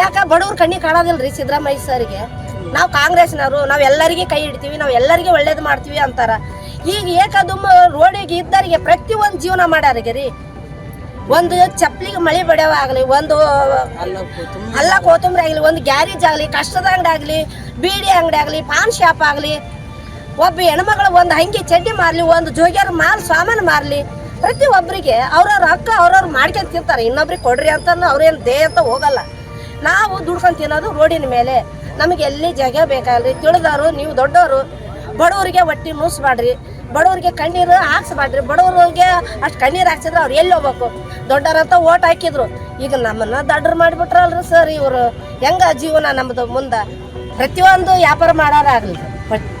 ಯಾಕ ಬಡವ್ರ ಕಣ್ಣಿ ಕಾಣೋದಿಲ್ರಿ ಸಿದ್ದರಾಮಯ್ಯ ಸರ್ಗೆ? ನಾವು ಕಾಂಗ್ರೆಸ್ನವರು ನಾವು ಎಲ್ಲರಿಗೆ ಕೈ ಇಡ್ತೀವಿ ನಾವು ಎಲ್ಲರಿಗೆ ಒಳ್ಳೇದು ಮಾಡ್ತೀವಿ ಅಂತಾರ. ಈಗ ಏಕದುಮ್ಮ ರೋಡಿಗೆ ಇದ್ದರಿಗೆ ಒಂದು ಜೀವನ ಮಾಡ್ಯಾರಿಗೆ ರೀ. ಒಂದು ಚಪ್ಪಲಿಗೆ ಮಳೆ ಬಡಿಯವ ಆಗಲಿ ಒಂದು ಅಲ್ಲ ಕೋತಂಬರಿ ಆಗಲಿ ಒಂದು ಗ್ಯಾರೇಜ್ ಆಗಲಿ ಕಷ್ಟದ ಅಂಗಡಿ ಆಗಲಿ ಬೀಡಿ ಅಂಗಡಿ ಆಗಲಿ ಪಾನ್ ಶಾಪ್ ಆಗಲಿ ಒಬ್ಬ ಹೆಣ್ಮಗಳು ಒಂದು ಹಂಗೆ ಚಡ್ಡಿ ಮಾರಲಿ ಒಂದು ಜೋಗ್ಯಾರ ಮಾಲ್ ಸಾಮಾನು ಮಾರಲಿ ಪ್ರತಿ ಒಬ್ಬರಿಗೆ ಅವ್ರವ್ರ ಹಕ್ಕ ಅವ್ರವ್ರು ಮಾಡ್ಕೊಂತ ತಿಂತಾರೆ. ಇನ್ನೊಬ್ರಿಗೆ ಕೊಡ್ರಿ ಅಂತ ಅವ್ರೇನು ದೇಹ ಅಂತ ಹೋಗಲ್ಲ. ನಾವು ದುಡ್ಕೊಂಡು ತಿನ್ನೋದು ರೋಡಿನ ಮೇಲೆ. ನಮಗೆ ಎಲ್ಲಿ ಜಾಗ ಬೇಕಾಗಲ್ರಿ ತಿಳಿದವರು, ನೀವು ದೊಡ್ಡವರು, ಬಡವರಿಗೆ ಹೊಟ್ಟಿ ಮೂಸ್ಬೇಡ್ರಿ ಬಡವರಿಗೆ ಕಣ್ಣೀರು ಹಾಕ್ಸ್ಬೇಡ್ರಿ ಬಡವರಿಗೆ ಅಷ್ಟು ಕಣ್ಣೀರು ಹಾಕ್ಸಿದ್ರೆ ಅವ್ರು ಎಲ್ಲಿ ಹೋಗ್ಬೇಕು? ದೊಡ್ಡರಂತ ಓಟ್ ಹಾಕಿದ್ರು. ಈಗ ನಮ್ಮನ್ನ ದಡ್ಡರು ಮಾಡಿಬಿಟ್ರಲ್ರಿ ಸರ್ ಇವರು. ಹೆಂಗ ಜೀವನ ನಮ್ಮದು ಮುಂದೆ? ಪ್ರತಿಯೊಂದು ವ್ಯಾಪಾರ ಮಾಡೋರಾಗಲಿ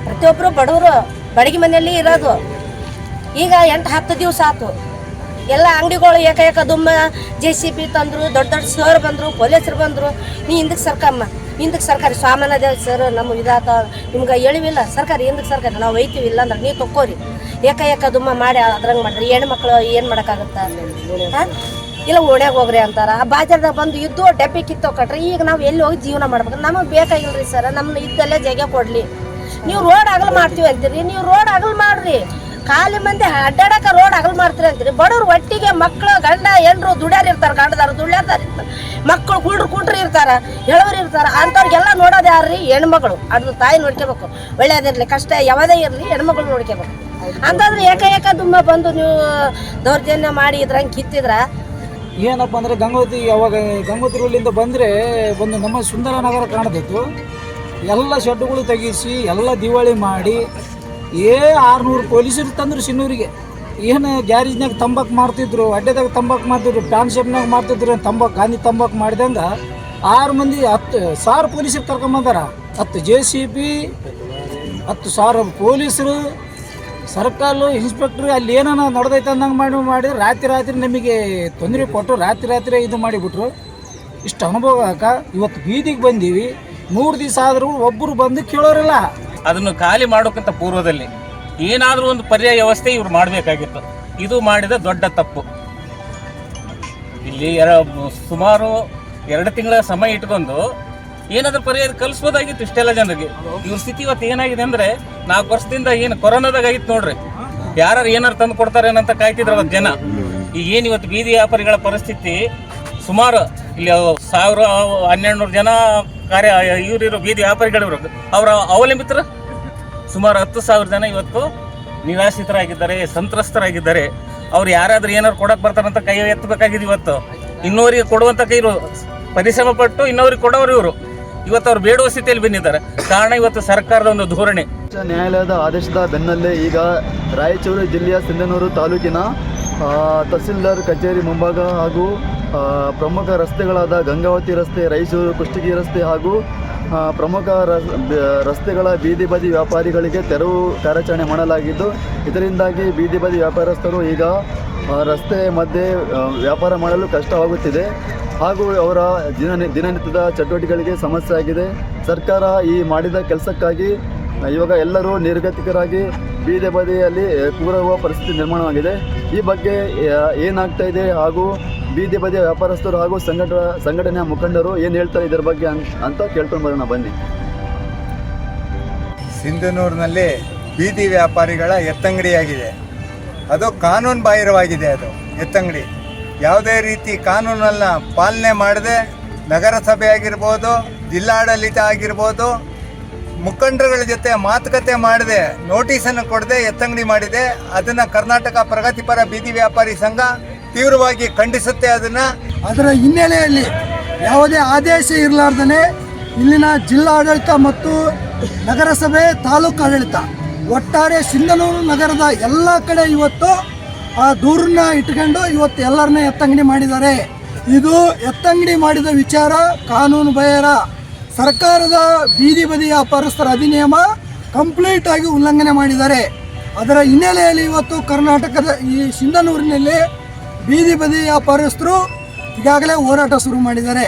ಪ್ರತಿಯೊಬ್ಬರು ಬಡವರು, ಬಡಗಿ ಮನೆಯಲ್ಲಿ ಇರೋದು. ಈಗ ಎಂಟು ಹತ್ತು ದಿವಸ ಆತು. ಎಲ್ಲ ಅಂಗಡಿಗಳು ಏಕಾಏಕ ಏಕ ದುಮ್ಮ ಜೆ ಸಿ ಬಿ ತಂದರು, ದೊಡ್ಡ ದೊಡ್ಡ ಸರ್ ಬಂದರು, ಪೊಲೀಸರು ಬಂದರು, ನೀ ಹಿಂದಕ್ಕೆ ಸರ್ಕಮ್ಮ ಹಿಂದಕ್ಕೆ ಸರ್ಕಾರಿ ಸ್ವಾಮನ ದೇವ್ ಸರ್ ನಮ್ಮ ಇದಾತ ನಿಮ್ಗೆ ಹೇಳಿವಿಲ್ಲ ಸರ್ಕಾರಿ ಹಿಂದಕ್ಕೆ ಸರ್ಕಾರಿ, ನಾವು ಒಯ್ತೀವಿ ಇಲ್ಲ ಅಂದ್ರೆ ನೀವು ತಕ್ಕೋರಿ. ಏಕಾಏಕ ಏಕ ದುಮ್ಮ ಮಾಡಿ ಅದ್ರಂಗೆ ಮಾಡ್ರಿ, ಹೆಣ್ಮಕ್ಳು ಏನು ಮಾಡೋಕ್ಕಾಗುತ್ತಾ? ಇಲ್ಲ ಓಣ್ಯಾಗ ಹೋಗ್ರಿ ಅಂತಾರ. ಆ ಬಾಜಾರ್ದಾಗ ಬಂದು ಇದ್ದು ಡಬ್ಬಿ ಕಿತ್ತೋಕಟ್ರಿ ಈಗ ನಾವು ಎಲ್ಲಿ ಹೋಗಿ ಜೀವನ ಮಾಡ್ಬೇಕು? ನಮಗೆ ಬೇಕಾಗಿಲ್ರಿ ಸರ್ ನಮ್ಮ ಇದ್ದಲ್ಲೇ ಜಾಗ ಕೊಡ್ಲಿ. ನೀವು ರೋಡ್ ಆಗಲು ಮಾಡ್ತೀವಿ ಅಂತೀರಿ, ನೀವು ರೋಡ್ ಆಗಲು ಮಾಡ್ರಿ. ಖಾಲಿ ಮಂದಿ ಅಡ್ಡಾಡಕ ರೋಡ್ ಹಗಲ್ ಮಾಡ್ತೀರಿ ಅಂತೀರಿ. ಬಡವ್ರು ಒಟ್ಟಿಗೆ ಮಕ್ಕಳು ಗಂಡ ಹೆಂಡ್ರು ದುಡ್ಯಾರ ಇರ್ತಾರ, ಗಂಡದಾರ ದುಡ್ಯಾರ ಇರ್ತಾರೆ. ಮಕ್ಕಳು ಕುಡ್ರು ಕುಟ್ರಿ ಇರ್ತಾರ, ಹೇಳೋರು ಇರ್ತಾರ, ಅಂಥವ್ರಿಗೆಲ್ಲ ನೋಡೋದು ಯಾರ್ರಿ? ಹೆಣ್ಮಗಳು ಅದ್ರ ತಾಯಿ ನೋಡ್ಕೋಬೇಕು. ಒಳ್ಳೇದಿರ್ಲಿ ಕಷ್ಟ ಯಾವುದೇ ಇರಲಿ ಹೆಣ್ಮಗಳು ನೋಡ್ಕೋಬೇಕು. ಅಂತಂದ್ರೆ ಏಕ ಏಕ ದುಮ್ಮ ಬಂದು ನೀವು ದೌರ್ಜನ್ಯ ಮಾಡಿ ಇದ್ರಂಗೆ ಕಿತ್ತಿದ್ರ? ಏನಪ್ಪ ಅಂದರೆ ಗಂಗೋತ್ರಿ ಯಾವಾಗ, ಗಂಗೋತ್ರಿ ಬಂದರೆ ಒಂದು ನಮ್ಮ ಸುಂದರ ನಗರ ಕಾಣ್ತಿತ್ತು ಎಲ್ಲ ಶೆಡ್ಡುಗಳು ತೆಗೆಸಿ, ಎಲ್ಲ ದಿವಾಳಿ ಮಾಡಿ ಏ, ಆರುನೂರು ಪೊಲೀಸರು ತಂದರು ಸಿನ್ನೂರಿಗೆ ಏನು ಗ್ಯಾರೇಜ್ನಾಗ ತಂಬಾಕು ಮಾಡ್ತಿದ್ರು, ಅಡ್ಡೆದಾಗ ತಂಬಾಕು ಮಾಡ್ತಿದ್ರು ಪ್ಯಾನ್ ಮಾಡ್ತಿದ್ರು ತಂಬಾಕು, ಗಾಂಧಿ ತಂಬಾಕು ಮಾಡಿದಂಗೆ ಆರು ಮಂದಿ ಹತ್ತು, ಸಾವಿರ ಪೊಲೀಸರು ಕರ್ಕೊಂಬಂದಾರ ಹತ್ತು ಜೆ ಸಿ ಪಿ ಹತ್ತು ಸಾವಿರ ಪೊಲೀಸರು ಸರ್ಕಾರು ಇನ್ಸ್ಪೆಕ್ಟ್ರು, ಅಲ್ಲಿ ಏನೋ ನಡೆದೈತೆ ಅಂದಂಗೆ ಮಾಡಿ ಮಾಡಿ ರಾತ್ರಿ ರಾತ್ರಿ ನಮಗೆ ತೊಂದರೆ ಕೊಟ್ಟರು ರಾತ್ರಿ ರಾತ್ರಿ ಇದು ಮಾಡಿಬಿಟ್ರು. ಇಷ್ಟು ಅನುಭವ ಆಕ ಇವತ್ತು ಬೀದಿಗೆ ಬಂದೀವಿ. ಮೂರು ದಿವಸ ಆದರೂ ಒಬ್ಬರು ಬಂದು ಕೇಳೋರಿಲ್ಲ. ಅದನ್ನು ಖಾಲಿ ಮಾಡೋಕ್ಕಿಂತ ಪೂರ್ವದಲ್ಲಿ ಏನಾದರೂ ಒಂದು ಪರ್ಯಾಯ ವ್ಯವಸ್ಥೆ ಇವ್ರು ಮಾಡಬೇಕಾಗಿತ್ತು. ಇದು ಮಾಡಿದ ದೊಡ್ಡ ತಪ್ಪು. ಇಲ್ಲಿ ಎರ ಸುಮಾರು ಎರಡು ತಿಂಗಳ ಸಮಯ ಇಟ್ಕೊಂಡು ಏನಾದರೂ ಪರ್ಯಾಯ ಕಲಿಸ್ಬೋದಾಗಿತ್ತು ಇಷ್ಟೆಲ್ಲ ಜನರಿಗೆ. ಇವ್ರ ಸ್ಥಿತಿ ಇವತ್ತು ಏನಾಗಿದೆ ಅಂದರೆ ನಾಲ್ಕು ವರ್ಷದಿಂದ ಏನು ಕೊರೋನಾದಾಗಿತ್ತು ನೋಡ್ರಿ. ಯಾರು ಏನಾರು ತಂದು ಕೊಡ್ತಾರೆ ಏನಂತ ಕಾಯ್ತಿದ್ರು ಅವತ್ತು ಜನ. ಈಗ ಏನು ಇವತ್ತು ಬೀದಿ ವ್ಯಾಪಾರಿಗಳ ಪರಿಸ್ಥಿತಿ ಸುಮಾರು ಇಲ್ಲಿ ಸಾವಿರ ಹನ್ನೆರಡು ನೂರು ಜನ ಕಾರ್ಯ, ಇವರಿರೋ ಬೀದಿ ವ್ಯಾಪಾರಿಗಳಿವರು ಅವರ ಅವಲಂಬಿತರು ಸುಮಾರು ಹತ್ತು ಸಾವಿರ ಜನ ಇವತ್ತು ನಿರಾಶ್ರಿತರಾಗಿದ್ದಾರೆ, ಸಂತ್ರಸ್ತರಾಗಿದ್ದಾರೆ. ಅವ್ರು ಯಾರಾದ್ರೂ ಏನಾದ್ರು ಕೊಡಕ್ಕೆ ಬರ್ತಾರಂತ ಕೈ ಎತ್ತಬೇಕಾಗಿದೆ ಇವತ್ತು. ಇನ್ನೋರಿಗೆ ಕೊಡುವಂಥ ಕೈ ಪರಿಶ್ರಮ ಪಟ್ಟು ಇನ್ನೋರಿಗೆ ಕೊಡೋರು ಇವರು. ಇವತ್ತು ಅವ್ರು ಬೇಡುವ ಸ್ಥಿತಿಯಲ್ಲಿ ಬಂದಿದ್ದಾರೆ. ಕಾರಣ ಇವತ್ತು ಸರ್ಕಾರದ ಒಂದು ಧೋರಣೆ. ನ್ಯಾಯಾಲಯದ ಆದೇಶದ ಬೆನ್ನಲ್ಲೇ ಈಗ ರಾಯಚೂರು ಜಿಲ್ಲೆಯ ಸಿಂಧನೂರು ತಾಲೂಕಿನ ತಹಸೀಲ್ದಾರ್ ಕಚೇರಿ ಮುಂಭಾಗ ಹಾಗೂ ಪ್ರಮುಖ ರಸ್ತೆಗಳಾದ ಗಂಗಾವತಿ ರಸ್ತೆ ರೈಸೂರು ಕುಷ್ಟಗಿ ರಸ್ತೆ ಹಾಗೂ ಪ್ರಮುಖ ರಸ್- ರಸ್ತೆಗಳ ಬೀದಿ ಬದಿ ವ್ಯಾಪಾರಿಗಳಿಗೆ ತೆರವು ಕಾರ್ಯಾಚರಣೆ ಮಾಡಲಾಗಿದ್ದು, ಇದರಿಂದಾಗಿ ಬೀದಿ ಬದಿ ವ್ಯಾಪಾರಸ್ಥರು ಈಗ ರಸ್ತೆ ಮಧ್ಯೆ ವ್ಯಾಪಾರ ಮಾಡಲು ಕಷ್ಟವಾಗುತ್ತಿದೆ. ಹಾಗೂ ಅವರ ದಿನ ದಿನನಿತ್ಯದ ಚಟುವಟಿಕೆಗಳಿಗೆ ಸಮಸ್ಯೆ ಆಗಿದೆ. ಸರ್ಕಾರ ಈ ಮಾಡಿದ ಕೆಲಸಕ್ಕಾಗಿ, ಇವಾಗ ಎಲ್ಲರೂ ನಿರ್ಗತಿಕರಾಗಿ ಬೀದಿ ಬದಿಯಲ್ಲಿ ಕೂರುವ ಪರಿಸ್ಥಿತಿ ನಿರ್ಮಾಣವಾಗಿದೆ. ಈ ಬಗ್ಗೆ ಏನಾಗ್ತಾ ಇದೆ ಹಾಗೂ ಬೀದಿ ಬದಿಯ ವ್ಯಾಪಾರಸ್ಥರು ಹಾಗೂ ಸಂಘಟ ಸಂಘಟನೆಯ ಮುಖಂಡರು ಏನು ಹೇಳ್ತಾರೆ ಇದರ ಬಗ್ಗೆ ಅಂತ ಕೇಳ್ಕೊಂಡು ಬರೋಣ, ಬನ್ನಿ. ಸಿಂಧನೂರಿನಲ್ಲಿ ಬೀದಿ ವ್ಯಾಪಾರಿಗಳ ಎತ್ತಂಗಡಿಯಾಗಿದೆ. ಅದು ಕಾನೂನು ಬಾಹಿರವಾಗಿದೆ ಅದು, ಎತ್ತಂಗಡಿ. ಯಾವುದೇ ರೀತಿ ಕಾನೂನನ್ನು ಪಾಲನೆ ಮಾಡದೆ ನಗರಸಭೆ ಆಗಿರ್ಬೋದು ಜಿಲ್ಲಾಡಳಿತ ಆಗಿರ್ಬೋದು, ಮುಖಂಡರುಗಳ ಜೊತೆ ಮಾತುಕತೆ ಮಾಡದೆ ನೋಟಿಸನ್ನು ಕೊಡದೆ ಎತ್ತಂಗಡಿ ಮಾಡಿದೆ. ಅದನ್ನು ಕರ್ನಾಟಕ ಪ್ರಗತಿಪರ ಬೀದಿ ವ್ಯಾಪಾರಿ ಸಂಘ ತೀವ್ರವಾಗಿ ಖಂಡಿಸುತ್ತೆ ಅದನ್ನು. ಅದರ ಹಿನ್ನೆಲೆಯಲ್ಲಿ ಯಾವುದೇ ಆದೇಶ ಇರಲಾರ್ದೇ ಇಲ್ಲಿನ ಜಿಲ್ಲಾಡಳಿತ ಮತ್ತು ನಗರಸಭೆ ತಾಲೂಕು ಆಡಳಿತ, ಒಟ್ಟಾರೆ ಸಿಂಧನೂರು ನಗರದ ಎಲ್ಲ ಕಡೆ ಇವತ್ತು ಆ ದೂರನ್ನ ಇಟ್ಕೊಂಡು ಇವತ್ತು ಎಲ್ಲರನ್ನ ಎತ್ತಂಗಡಿ ಮಾಡಿದ್ದಾರೆ. ಇದು ಎತ್ತಂಗಡಿ ಮಾಡಿದ ವಿಚಾರ ಕಾನೂನು ಬಾಹಿರ ಸರ್ಕಾರದ ಬೀದಿ ಬದಿ ವ್ಯಾಪಾರಸ್ಥರ ಅಧಿನಿಯಮ ಕಂಪ್ಲೀಟ್ ಆಗಿ ಉಲ್ಲಂಘನೆ ಮಾಡಿದ್ದಾರೆ. ಅದರ ಹಿನ್ನೆಲೆಯಲ್ಲಿ ಇವತ್ತು ಕರ್ನಾಟಕದ ಈ ಸಿಂಧನೂರಿನಲ್ಲಿ ಬೀದಿ ಬದಿ ವ್ಯಾಪಾರಸ್ಥರು ಈಗಾಗಲೇ ಹೋರಾಟ ಶುರು ಮಾಡಿದ್ದಾರೆ.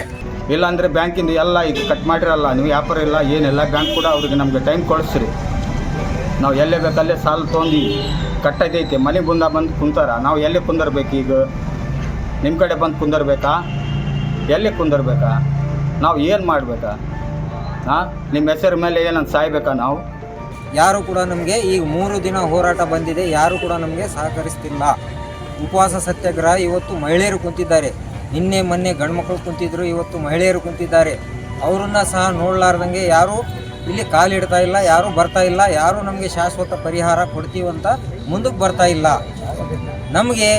ಇಲ್ಲಾಂದರೆ ಬ್ಯಾಂಕಿಂದ ಎಲ್ಲ ಇದು ಕಟ್ ಮಾಡಿರಲ್ಲ ನೀವು ವ್ಯಾಪಾರ ಇಲ್ಲ ಏನಿಲ್ಲ ಬ್ಯಾಂಕ್ ಕೂಡ ಅವ್ರಿಗೆ ನಮಗೆ ಟೈಮ್ ಕೊಡಿಸ್ರಿ. ನಾವು ಎಲ್ಲೇ ಬೇಕಲ್ಲೇ ಸಾಲ ತೊಗೊಂಡು ಕಟ್ಟೈತೈತೆ ಮನೆ ಬಂದ ಬಂದು ಕುಂತಾರ. ನಾವು ಎಲ್ಲಿ ಕುಂದರ್ಬೇಕು ಈಗ? ನಿಮ್ಮ ಕಡೆ ಬಂದು ಕುಂದರ್ಬೇಕಾ? ಎಲ್ಲಿ ಕುಂದರ್ಬೇಕಾ? ನಾವು ಏನು ಮಾಡಬೇಕಾ? ಹಾಂ ನಿಮ್ಮ ಹೆಸರು ಮೇಲೆ ಏನಂತ ಸಾಯ್ಬೇಕಾ ನಾವು? ಯಾರು ಕೂಡ ನಮಗೆ ಈಗ ಮೂರು ದಿನ ಹೋರಾಟ ಬಂದಿದೆ. ಯಾರು ಕೂಡ ನಮಗೆ ಸಹಕರಿಸ್ತಿಲ್ಲ. ಉಪವಾಸ ಸತ್ಯಾಗ್ರಹ ಇವತ್ತು ಮಹಿಳೆಯರು ಕುಂತಿದ್ದಾರೆ. ನಿನ್ನೆ, ಮೊನ್ನೆ ಗಂಡ್ಮಕ್ಳು ಕುಂತಿದ್ರು, ಇವತ್ತು ಮಹಿಳೆಯರು ಕುಂತಿದ್ದಾರೆ. ಅವರನ್ನ ಸಹ ನೋಡಲಾರ್ದಂಗೆ ಯಾರು ಇಲ್ಲಿ ಕಾಲಿಡ್ತಾ ಇಲ್ಲ, ಯಾರು ಬರ್ತಾ ಇಲ್ಲ, ಯಾರು ನಮಗೆ ಶಾಶ್ವತ ಪರಿಹಾರ ಕೊಡ್ತೀವಂತ ಮುಂದಕ್ಕೆ ಬರ್ತಾ ಇಲ್ಲ. ನಮಗೆ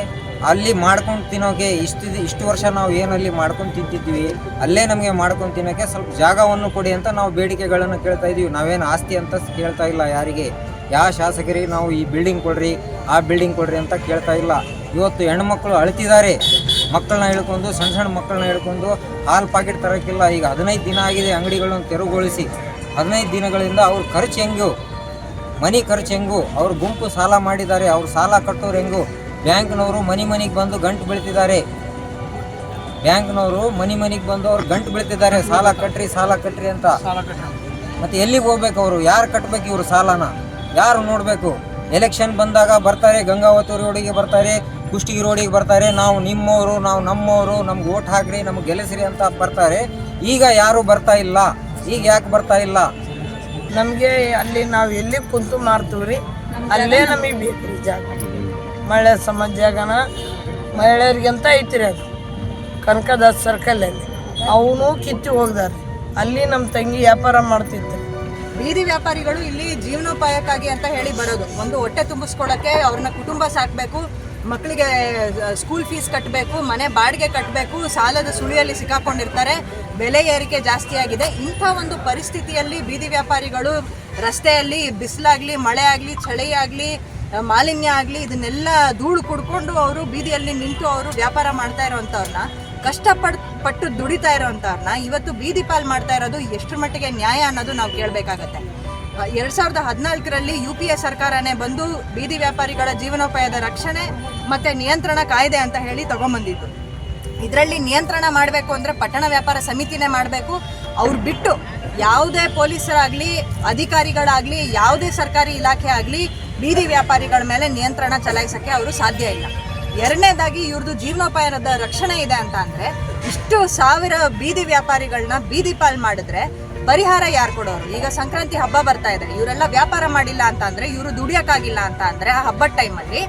ಅಲ್ಲಿ ಮಾಡ್ಕೊಂಡು ತಿನ್ನೋಕೆ ಇಷ್ಟು ಇಷ್ಟು ವರ್ಷ ನಾವು ಏನಲ್ಲಿ ಮಾಡ್ಕೊಂಡು ತಿಂತಿದ್ವಿ, ಅಲ್ಲೇ ನಮಗೆ ಮಾಡ್ಕೊಂಡು ತಿನ್ನೋಕೆ ಸ್ವಲ್ಪ ಜಾಗವನ್ನು ಕೊಡಿ ಅಂತ ನಾವು ಬೇಡಿಕೆಗಳನ್ನು ಕೇಳ್ತಾ ಇದ್ದೀವಿ ನಾವೇನು ಆಸ್ತಿ ಅಂತ ಕೇಳ್ತಾ ಇಲ್ಲ ಯಾರಿಗೆ. ಯಾವ ಶಾಸಕರಿಗೆ ನಾವು ಈ ಬಿಲ್ಡಿಂಗ್ ಕೊಡ್ರಿ, ಆ ಬಿಲ್ಡಿಂಗ್ ಕೊಡ್ರಿ ಅಂತ ಕೇಳ್ತಾ ಇಲ್ಲ. ಇವತ್ತು ಹೆಣ್ಮಕ್ಳು ಅಳ್ತಿದ್ದಾರೆ. ಮಕ್ಕಳನ್ನ ಹೇಳ್ಕೊಂಡು ಸಣ್ಣ ಸಣ್ಣ ಮಕ್ಕಳನ್ನ ಹೇಳ್ಕೊಂಡು ಹಾಲು ಪಾಕೆಟ್ ತರೋಕ್ಕಿಲ್ಲ. ಈಗ ಹದಿನೈದು ದಿನ ಆಗಿದೆ ಅಂಗಡಿಗಳನ್ನು ತೆರವುಗೊಳಿಸಿ. ಹದಿನೈದು ದಿನಗಳಿಂದ ಅವ್ರ ಖರ್ಚು ಹೆಂಗು? ಮನೆ ಖರ್ಚು ಹೆಂಗು? ಅವ್ರ ಗುಂಪು ಸಾಲ ಮಾಡಿದ್ದಾರೆ. ಅವ್ರ ಸಾಲ ಕಟ್ಟೋರು ಹೆಂಗು? ಬ್ಯಾಂಕ್ನವರು ಮನೆ ಮನೆಗೆ ಬಂದು ಗಂಟು ಬೀಳ್ತಿದ್ದಾರೆ. ಬ್ಯಾಂಕ್ನವರು ಮನೆ ಮನೆಗೆ ಬಂದು ಅವ್ರು ಗಂಟು ಬೀಳ್ತಿದ್ದಾರೆ. ಸಾಲ ಕಟ್ಟ್ರಿ ಸಾಲ ಕಟ್ಟ್ರಿ ಅಂತ. ಮತ್ತೆ ಎಲ್ಲಿಗೆ ಹೋಗ್ಬೇಕು ಅವರು? ಯಾರು ಕಟ್ಟಬೇಕು ಇವರು ಸಾಲನ? ಯಾರು ನೋಡಬೇಕು? ಎಲೆಕ್ಷನ್ ಬಂದಾಗ ಬರ್ತಾರೆ ಗಂಗಾವತಿ ರೋಡಿಗೆ ಬರ್ತಾರೆ. ಕುಷ್ಟಗಿ ರೋಡಿಗೆ ಬರ್ತಾರೆ. ನಾವು ನಿಮ್ಮವರು ನಾವು ನಮ್ಮವರು ನಮ್ಗೆ ಓಟ್ ಹಾಕ್ರಿ ನಮ್ಗೆ ಗೆಲ್ಲಿಸ್ರಿ ಅಂತ ಬರ್ತಾರೆ. ಈಗ ಯಾರು ಬರ್ತಾ ಇಲ್ಲ? ಈಗ ಯಾಕೆ ಬರ್ತಾ ಇಲ್ಲ? ನಮಗೆ ಅಲ್ಲಿ ನಾವು ಎಲ್ಲಿ ಕುಂತು ಮಾಡ್ತೀವ್ರಿ ರೀ ಅಲ್ಲೇ ನಮಗೆ ಬೇಕ್ರಿ ರೀ ಜಾಗ. ಮಹಿಳೆ ಸಮಾಜ ಜಾಗನ ಮಹಿಳೆಯರಿಗಂತ ಐತಿ ರೀ ಅದು. ಕನಕದಾಸ್ ಸರ್ಕಲಲ್ಲಿ ಅವನು ಕಿತ್ತಿ ಹೋಗ್ದಾರೆ ಅಲ್ಲಿ ನಮ್ಮ ತಂಗಿ ವ್ಯಾಪಾರ ಮಾಡ್ತಿದ್ರು. ಬೀದಿ ವ್ಯಾಪಾರಿಗಳು ಇಲ್ಲಿ ಜೀವನೋಪಾಯಕ್ಕಾಗಿ ಅಂತ ಹೇಳಿ ಬರೋದು. ಒಂದು ಹೊಟ್ಟೆ ತುಂಬಿಸ್ಕೊಳಕ್ಕೆ ಅವ್ರನ್ನ ಕುಟುಂಬ ಸಾಕಬೇಕು. ಮಕ್ಕಳಿಗೆ ಸ್ಕೂಲ್ ಫೀಸ್ ಕಟ್ಟಬೇಕು ಮನೆ ಬಾಡಿಗೆ ಕಟ್ಟಬೇಕು ಸಾಲದ ಸುಳಿಯಲ್ಲಿ ಸಿಕ್ಕಾಕೊಂಡಿರ್ತಾರೆ. ಬೆಲೆ ಏರಿಕೆ ಜಾಸ್ತಿ ಆಗಿದೆ. ಇಂಥ ಒಂದು ಪರಿಸ್ಥಿತಿಯಲ್ಲಿ ಬೀದಿ ವ್ಯಾಪಾರಿಗಳು ರಸ್ತೆಯಲ್ಲಿ ಬಿಸಿಲಾಗಲಿ ಮಳೆ ಆಗಲಿ ಚಳಿ ಆಗಲಿ ಮಾಲಿನ್ಯ ಆಗಲಿ, ಇದನ್ನೆಲ್ಲ ಧೂಳು ಕುಡ್ಕೊಂಡು ಅವರು ಬೀದಿಯಲ್ಲಿ ನಿಂತು ಅವರು ವ್ಯಾಪಾರ ಮಾಡ್ತಾ ಇರೋವಂಥವ್ರನ್ನ ಕಷ್ಟಪಡ್ ಪಟ್ಟು ದುಡಿತಾ ಇರೋವಂಥವ್ರನ್ನ, ಇವತ್ತು ಬೀದಿ ಪಾಲ್ ಮಾಡ್ತಾ ಇರೋದು ಎಷ್ಟರ ಮಟ್ಟಿಗೆ ನ್ಯಾಯ ಅನ್ನೋದು ನಾವು ಕೇಳಬೇಕಾಗತ್ತೆ. ಎರಡ್ ಸಾವಿರದ ಹದಿನಾಲ್ಕರಲ್ಲಿ ಯು ಪಿ ಎ ಸರ್ಕಾರನೇ ಬಂದು ಬೀದಿ ವ್ಯಾಪಾರಿಗಳ ಜೀವನೋಪಾಯದ ರಕ್ಷಣೆ ಮತ್ತೆ ನಿಯಂತ್ರಣ ಕಾಯ್ದೆ ಅಂತ ಹೇಳಿ ತಗೊಂಬಂದಿದ್ದು. ಇದರಲ್ಲಿ ನಿಯಂತ್ರಣ ಮಾಡಬೇಕು ಅಂದರೆ ಪಟ್ಟಣ ವ್ಯಾಪಾರ ಸಮಿತಿನೇ ಮಾಡಬೇಕು. ಅವ್ರು ಬಿಟ್ಟು ಯಾವುದೇ ಪೊಲೀಸರಾಗಲಿ, ಅಧಿಕಾರಿಗಳಾಗಲಿ, ಯಾವುದೇ ಸರ್ಕಾರಿ ಇಲಾಖೆ ಆಗಲಿ ಬೀದಿ ವ್ಯಾಪಾರಿಗಳ ಮೇಲೆ ನಿಯಂತ್ರಣ ಚಲಾಯಿಸೋಕ್ಕೆ ಅವರು ಸಾಧ್ಯ ಇಲ್ಲ. ಎರಡನೇದಾಗಿ ಇವ್ರದ್ದು ಜೀವನೋಪಾಯದ ರಕ್ಷಣೆ ಇದೆ ಅಂತ ಅಂದರೆ ಇಷ್ಟು ಸಾವಿರ ಬೀದಿ ವ್ಯಾಪಾರಿಗಳನ್ನ ಬೀದಿ ಪಾಲ್ ಮಾಡಿದ್ರೆ ಪರಿಹಾರ ಯಾರು ಕೊಡೋರು? ಈಗ ಸಂಕ್ರಾಂತಿ ಹಬ್ಬ ಬರ್ತಾ ಇದೆ. ಇವರೆಲ್ಲ ವ್ಯಾಪಾರ ಮಾಡಿಲ್ಲ ಅಂತ ಅಂದ್ರೆ ಇವರು ದುಡಿಯೋಕ್ಕಾಗಿಲ್ಲ ಅಂತ ಅಂದ್ರೆ ಆ ಹಬ್ಬದ ಟೈಮಲ್ಲಿ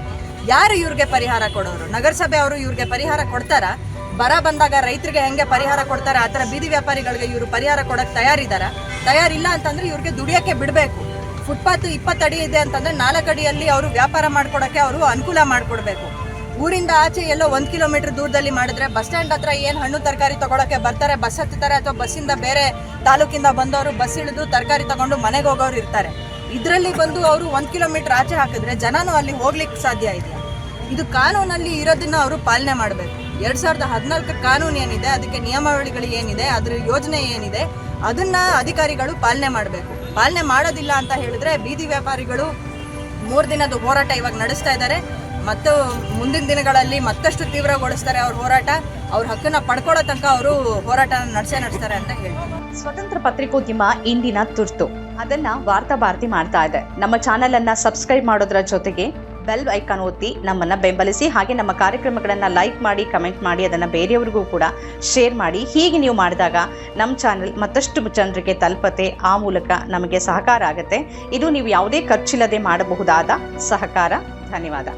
ಯಾರು ಇವ್ರಿಗೆ ಪರಿಹಾರ ಕೊಡೋರು? ನಗರಸಭೆ ಅವರು ಇವ್ರಿಗೆ ಪರಿಹಾರ ಕೊಡ್ತಾರ. ಬರ ಬಂದಾಗ ರೈತರಿಗೆ ಹೆಂಗೆ ಪರಿಹಾರ ಕೊಡ್ತಾರೆ? ಆ ಥರ ಬೀದಿ ವ್ಯಾಪಾರಿಗಳಿಗೆ ಇವರು ಪರಿಹಾರ ಕೊಡಕ್ಕೆ ತಯಾರಿದಾರ. ತಯಾರಿಲ್ಲ ಅಂತಂದ್ರೆ ಇವ್ರಿಗೆ ದುಡಿಯೋಕ್ಕೆ ಬಿಡಬೇಕು. ಫುಟ್ಪಾತ್ ಇಪ್ಪತ್ತು ಅಡಿ ಇದೆ ಅಂತಂದ್ರೆ ನಾಲ್ಕು ಅಡಿಯಲ್ಲಿ ಅವರು ವ್ಯಾಪಾರ ಮಾಡ್ಕೊಡಕ್ಕೆ ಅವರು ಅನುಕೂಲ ಮಾಡಿಕೊಡ್ಬೇಕು. ಊರಿಂದ ಆಚೆ ಎಲ್ಲೋ ಒಂದು ಕಿಲೋಮೀಟರ್ ದೂರದಲ್ಲಿ ಮಾಡಿದ್ರೆ ಬಸ್ ಸ್ಟ್ಯಾಂಡ್ ಹತ್ರ ಏನು ಹಣ್ಣು ತರಕಾರಿ ತಗೊಳಕ್ಕೆ ಬರ್ತಾರೆ, ಬಸ್ ಹತ್ತಾರೆ ಅಥವಾ ಬಸ್ಸಿಂದ ಬೇರೆ ತಾಲೂಕಿಂದ ಬಂದವರು ಬಸ್ ಇಳಿದು ತರಕಾರಿ ತಗೊಂಡು ಮನೆಗೆ ಹೋಗೋರು ಇರ್ತಾರೆ. ಇದರಲ್ಲಿ ಬಂದು ಅವರು ಒಂದು ಕಿಲೋಮೀಟರ್ ಆಚೆ ಹಾಕಿದ್ರೆ ಜನನೂ ಅಲ್ಲಿ ಹೋಗ್ಲಿಕ್ಕೆ ಸಾಧ್ಯ ಇದೆಯಾ ಇದು ಕಾನೂನಲ್ಲಿ ಇರೋದನ್ನ ಅವರು ಪಾಲನೆ ಮಾಡಬೇಕು. ಎರಡ್ ಸಾವಿರದ ಹದಿನಾಲ್ಕು ಕಾನೂನು ಏನಿದೆ, ಅದಕ್ಕೆ ನಿಯಮಾವಳಿಗಳು ಏನಿದೆ, ಅದರ ಯೋಜನೆ ಏನಿದೆ, ಅದನ್ನ ಅಧಿಕಾರಿಗಳು ಪಾಲನೆ ಮಾಡಬೇಕು. ಪಾಲನೆ ಮಾಡೋದಿಲ್ಲ ಅಂತ ಹೇಳಿದ್ರೆ ಬೀದಿ ವ್ಯಾಪಾರಿಗಳು ಮೂರು ದಿನದ ಹೋರಾಟ ಇವಾಗ ನಡೆಸ್ತಾ ಇದ್ದಾರೆ. ಮತ್ತು ಮುಂದಿನ ದಿನಗಳಲ್ಲಿ ಮತ್ತಷ್ಟು ತೀವ್ರಗೊಳಿಸ್ತಾರೆ ಅವ್ರ ಹೋರಾಟ. ಅವ್ರ ಹಕ್ಕನ್ನ ಪಡ್ಕೊಳ್ಳೋ ತನಕ ಅವರು ಹೋರಾಟ ನಡೆಸೇ ನಡೆಸ್ತಾರೆ ಅಂತ ಹೇಳ್ತಾರೆ ಸ್ವತಂತ್ರ ಪತ್ರಿಕೋದ್ಯಮ ಇಂದಿನ ತುರ್ತು. ಅದನ್ನ ವಾರ್ತಾ ಭಾರತಿ ಮಾಡ್ತಾ ಇದೆ. ನಮ್ಮ ಚಾನೆಲ್ ಅನ್ನ ಸಬ್ಸ್ಕ್ರೈಬ್ ಮಾಡೋದ್ರ ಜೊತೆಗೆ ಬೆಲ್ ಐಕಾನ್ ಒತ್ತಿ ನಮ್ಮನ್ನ ಬೆಂಬಲಿಸಿ ಹಾಗೆ ನಮ್ಮ ಕಾರ್ಯಕ್ರಮಗಳನ್ನ ಲೈಕ್ ಮಾಡಿ ಕಮೆಂಟ್ ಮಾಡಿ, ಅದನ್ನ ಬೇರೆಯವರಿಗೂ ಕೂಡ ಶೇರ್ ಮಾಡಿ. ಹೀಗೆ ನೀವು ಮಾಡಿದಾಗ ನಮ್ಮ ಚಾನೆಲ್ ಮತ್ತಷ್ಟು ಜನರಿಗೆ ತಲುಪತೆ, ಆ ಮೂಲಕ ನಮಗೆ ಸಹಕಾರ ಆಗುತ್ತೆ. ಇದು ನೀವು ಯಾವುದೇ ಖರ್ಚಿಲ್ಲದೆ ಮಾಡಬಹುದಾದ ಸಹಕಾರ. ಧನ್ಯವಾದ.